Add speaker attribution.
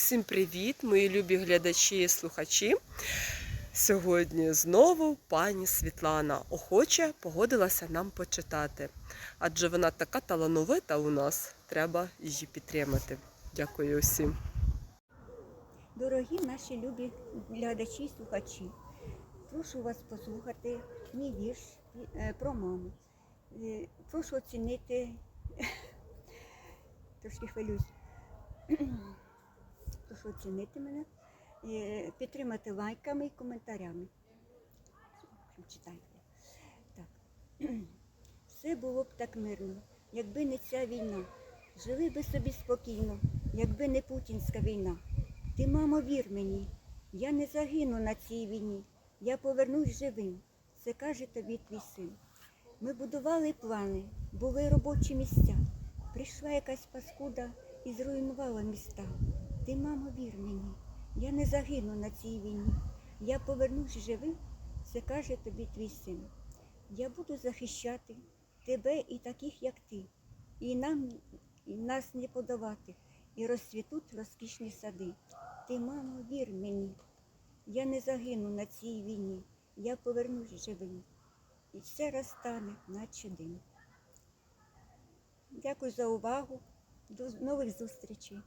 Speaker 1: Всім привіт, мої любі глядачі і слухачі. Сьогодні знову пані Світлана охоче погодилася нам почитати, адже вона така талановита у нас. Треба її підтримати. Дякую усім.
Speaker 2: Дорогі наші любі глядачі і слухачі, прошу вас послухати мій вірш е, про маму. Е, Прошу оцінити, трошки хвилююсь, прошу оцінити мене, підтримати лайками і коментарями. Читайте. Так. Все було б так мирно, якби не ця війна. Жили би собі спокійно, якби не путінська війна. Ти, мамо, вір мені, я не загину на цій війні, я повернусь живим. Це каже тобі твій син. Ми будували плани, були робочі місця. Прийшла якась паскуда і зруйнувала міста. Ти, мамо, вір мені, я не загину на цій війні. Я повернусь живим, це каже тобі твій син. Я буду захищати тебе і таких, як ти, і нам і нас не подавати, і розцвітуть розкішні сади. Ти, мамо, вір мені, я не загину на цій війні, я повернусь живим. І все розтане, наче дим. Дякую за увагу. До нових зустрічей.